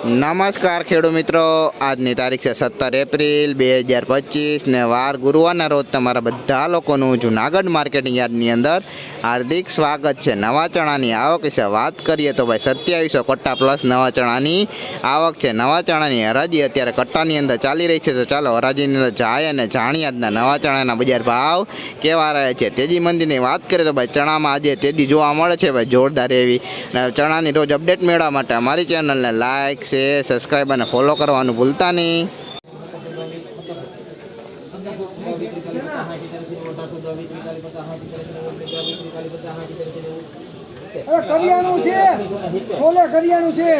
નમસ્કાર ખેડૂત મિત્રો. આજની તારીખ છે સત્તર એપ્રિલ બે હજાર પચીસ ને વાર ગુરુવારના રોજ તમારા બધા લોકોનું જુનાગઢ માર્કેટિંગ યાર્ડની અંદર હાર્દિક સ્વાગત છે. નવા ચણાની આવક વિશે વાત કરીએ તો ભાઈ સત્યાવીસો કટ્ટા પ્લસ નવા ચણાની આવક છે. નવા ચણાની હરાજી અત્યારે કટ્ટાની અંદર ચાલી રહી છે. તો ચાલો હરાજીની અંદર જાય અને જાણીએ આજના નવા ચણાના બજાર ભાવ કેવા રહે છે. તેજી મંદીની વાત કરીએ તો ભાઈ ચણામાં આજે તેજી જોવા મળે છે. ભાઈ જોરદાર એવી ચણાની રોજ અપડેટ મેળવવા માટે અમારી ચેનલને લાઇક શેર સબસ્ક્રાઈબ અને ફોલો કરવાનું ભૂલતા નહીં. કરિયાણું છે. છોલે છે.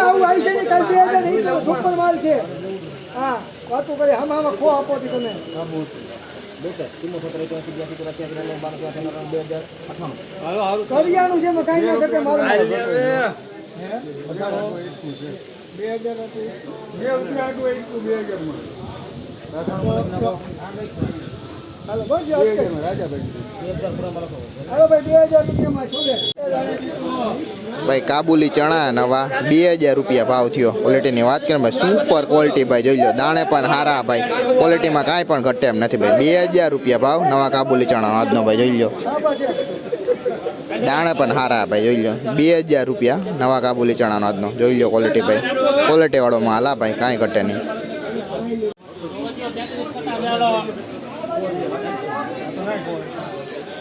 આવું આવી છે ને સુપર માલ છે. હા, વાતો કરી, હમ આમાં ખો આપો તમે. કરિયાણું છે કાંઈ ના ઘટે માલ બે હજાર હાલો બસ હાલો ભાઈ કાબુલી ચણા નવા. બે હજાર રૂપિયા ભાવ થયો. ક્વોલિટીની વાત કરીએ ભાઈ સુપર ક્વોલિટી ભાઈ, જોઈ લો, દાણે પણ હારા ભાઈ. ક્વોલિટીમાં કાંઈ પણ ઘટે એમ નથી ભાઈ. બે હજાર રૂપિયા ભાવ, નવા કાબુલી ચણાનો આજનો ભાઈ, જોઈ લો. દાણે પણ હારા ભાઈ, જોઈ લો. બે હજાર રૂપિયા નવા કાબુલી ચણાનો આજનો, જોઈ લો ક્વોલિટી ભાઈ. ક્વોલિટીવાળો માલ આ ભાઈ, કાંઈ ઘટે નહીં.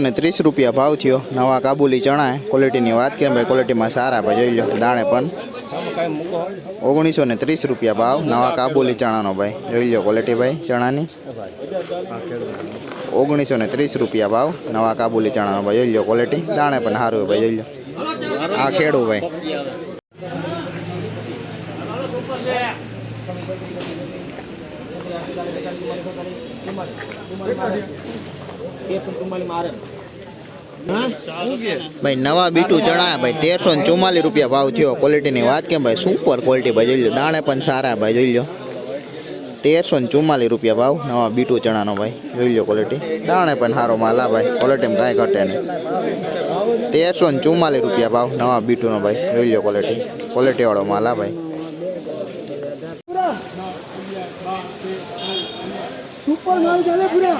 ને ત્રીસ રૂપિયા ભાવ થયો. નવા કાબુલી ચણા ક્વોલિટીની વાત કરીએ ભાઈ ક્વોલિટીમાં સારા ભાઈ જોઈ લો, દાણે પણ. ઓગણીસો ને ત્રીસ રૂપિયા ભાવ. નવા કાબુલી ચણાનો ભાઈ. જોઈ લો ક્વોલિટી ભાઈ, ચણાની. ઓગણીસો ને ત્રીસ રૂપિયા ભાવ. નવા કાબુલી ચણાનો ભાઈ. જોઈ લો ક્વોલિટી દાણે પણ સારું ભાઈ, જોઈ લો. આ ખેડું ભાઈ. ભાઈ, નવા બીટું ચણા ભાઈ, તેરસો ને ચુમ્માલીસ રૂપિયા ભાવ થયો. ક્વોલિટીની વાત કેમ, ભાઈ? સુપર ક્વોલિટી ભાઈ, જોઈ લો દાણે પણ સારા ભાઈ, જોઈ લો તેરસો ને ચુમ્માલીસ રૂપિયા ભાવ, નવા બીટું ચણાનો ભાઈ, જોઈ લો ક્વોલિટી દાણે પણ સારો માલ આ ભાઈ ક્વોલિટીમાં કાંઈ ઘટે નહીં. તેરસો ને ચુમ્માલીસ રૂપિયા ભાવ, નવા બીટુનો ભાઈ, જોઈ લો ક્વોલિટી ક્વોલિટીવાળો માલ આ ભાઈ. સુપર માલ ચાલે પૂરા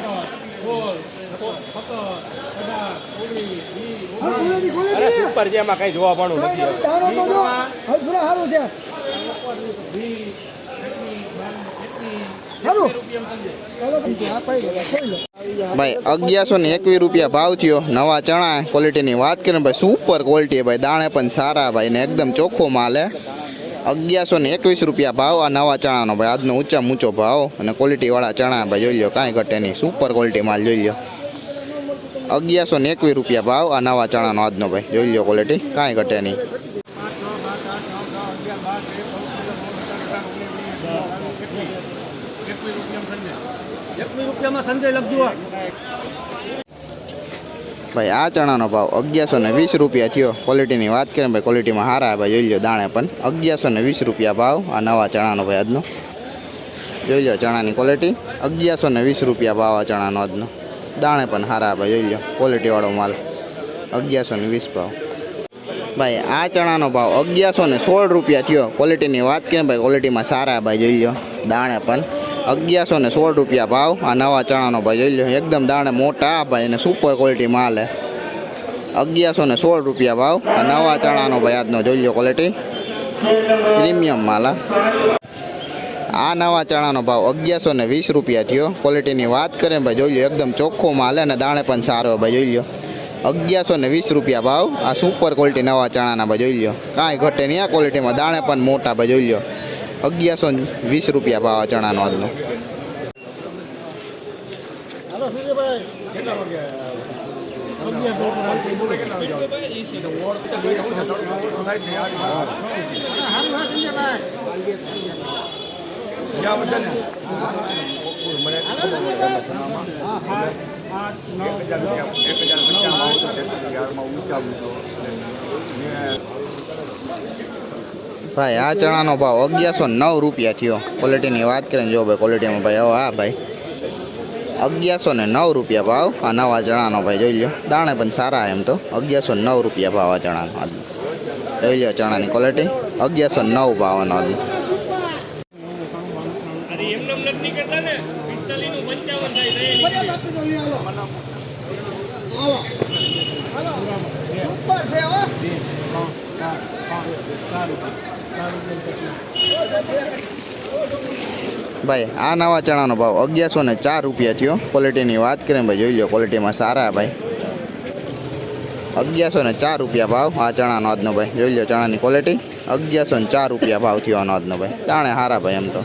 હા, પૂરેથી ખોલે અરે છે. સુપર છે એમાં કઈ જોવા પણ નથી હવે. દાણો તો જો હવે પૂરા સારું છે. સારું ચાલો ભાઈ, આ પાઈ દો, ખોલી લો. ભાઈ અગિયારસો ને એકવીસ રૂપિયા ભાવ થયો. નવા ચણા ક્વોલિટીની વાત કરીએ ભાઈ સુપર ક્વોલિટી ભાઈ. દાણે પણ સારા ભાઈ ને એકદમ ચોખ્ખો માલ હે અગિયારસો ને એકવીસ રૂપિયા ભાવ. આ નવા ચણાનો ભાઈ, આજનો ઊંચા ઊંચો ભાવ. અને ક્વોલિટીવાળા ચણા ભાઈ, જોઈ લો કાંઈ ઘટે નહીં. સુપર ક્વોલિટી માલ, જોઈ લો અગિયારસો ને એકવીસ રૂપિયા ભાવ. આ નવા ચણાનો આજનો ભાઈ, જોઈ લો ક્વોલિટી કાંઈ ઘટે નહીં. ભાઈ, આ ચણાનો ભાવ અગિયારસો ને વીસ રૂપિયા થયો. ક્વોલિટીની વાત કરીએ ભાઈ ક્વોલિટીમાં સારા ભાઈ, જોઈ લો દાણે પણ. અગિયારસો ને વીસ રૂપિયા ભાવ, આ નવા ચણાનો ભાઈ આજનો. જોઈ લો ચણાની ક્વોલિટી અગિયારસો ને વીસ રૂપિયા ભાવ આ ચણાનો આજનો. દાણે પણ સારા ભાઈ, જોઈ લો ક્વોલિટીવાળો માલ. અગિયારસો ને વીસ ભાવ. ભાઈ, આ ચણાનો ભાવ અગિયારસો ને સોળ રૂપિયા થયો. ક્વોલિટીની વાત કરીએ ભાઈ ક્વોલિટીમાં સારા ભાઈ, જોઈ લો દાણે પણ. અગિયારસો ને સોળ રૂપિયા ભાવ. આ નવા ચણાનો ભાઈ જોઈ લો એકદમ દાણે મોટા ભાઈ, અને સુપર ક્વોલિટી માલ હે. અગિયારસો ને સોળ રૂપિયા ભાવ. આ નવા ચણાનો ભાઈ આજનો જોઈ લો ક્વોલિટી પ્રીમિયમ માલ આ નવા ચણાનો ભાવ અગિયારસો ને વીસ રૂપિયા થયો. ક્વોલિટીની વાત કરીએ ભાઈ જોઈ લો એકદમ ચોખ્ખો માલ અને દાણે પણ સારો ભાઈ જોઈ લો અગિયારસો ને વીસ રૂપિયા ભાવ. આ સુપર ક્વોલિટી નવા ચણાના ભાઈ જોઈ લો કાંઈ ઘટે નહીં આ ક્વોલિટીમાં દાણે પણ મોટા ભાઈ જોઈ લો અગિયારસો વીસ રૂપિયા ભાવ ચણાનો આજનો. હાલો સુજયભાઈ. ભાઈ, આ ચણાનો ભાવ અગિયારસો નવ રૂપિયા થયો. ક્વોલિટીની વાત કરીને જો ભાઈ ક્વોલિટીમાં ભાઈ હા ભાઈ. અગિયારસો ને નવ રૂપિયા ભાવ, આ નવા ચણાનો ભાઈ, જોઈ લો દાણે પણ સારા એમ તો. અગિયારસો નવ રૂપિયા ભાવ આ ચણાનો જોઈ લો ચણાની ક્વોલિટી અગિયારસો નવ ભાવનો આજનો અરે ભાઈ, આ નવા ચણાનો ભાવ અગિયારસો ને ચાર રૂપિયા થયો. ક્વોલિટીની વાત કરીએ ભાઈ, જોઈ લો ક્વોલિટીમાં સારા ભાઈ. અગિયારસો ને ચાર રૂપિયા ભાવ આ ચણાનો આજનો ભાઈ. જોઈ લો ચણાની ક્વોલિટી અગિયારસો ને ચાર રૂપિયા ભાવ થયો આનો આજનો ભાઈ. તાણે સારા ભાઈ એમ તો.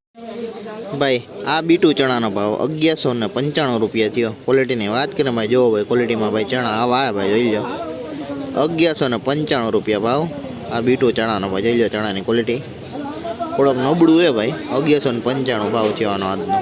ભાઈ, આ બીટું ચણાનો ભાવ અગિયારસો ને પંચાણું રૂપિયા થયો. ક્વોલિટીની વાત કરીએ ભાઈ, જોવો ભાઈ ક્વોલિટીમાં ભાઈ ચણા આવા આવે ભાઈ, જોઈ લો. અગિયારસો ને પંચાણું રૂપિયા ભાવ. આ બીટું ચણાનો ભાઈ જોઈ લો ચણાની ક્વોલિટી થોડોક નબળું હે ભાઈ, અગિયારસો ને પંચાણું ભાવ થયો આનો આજનો.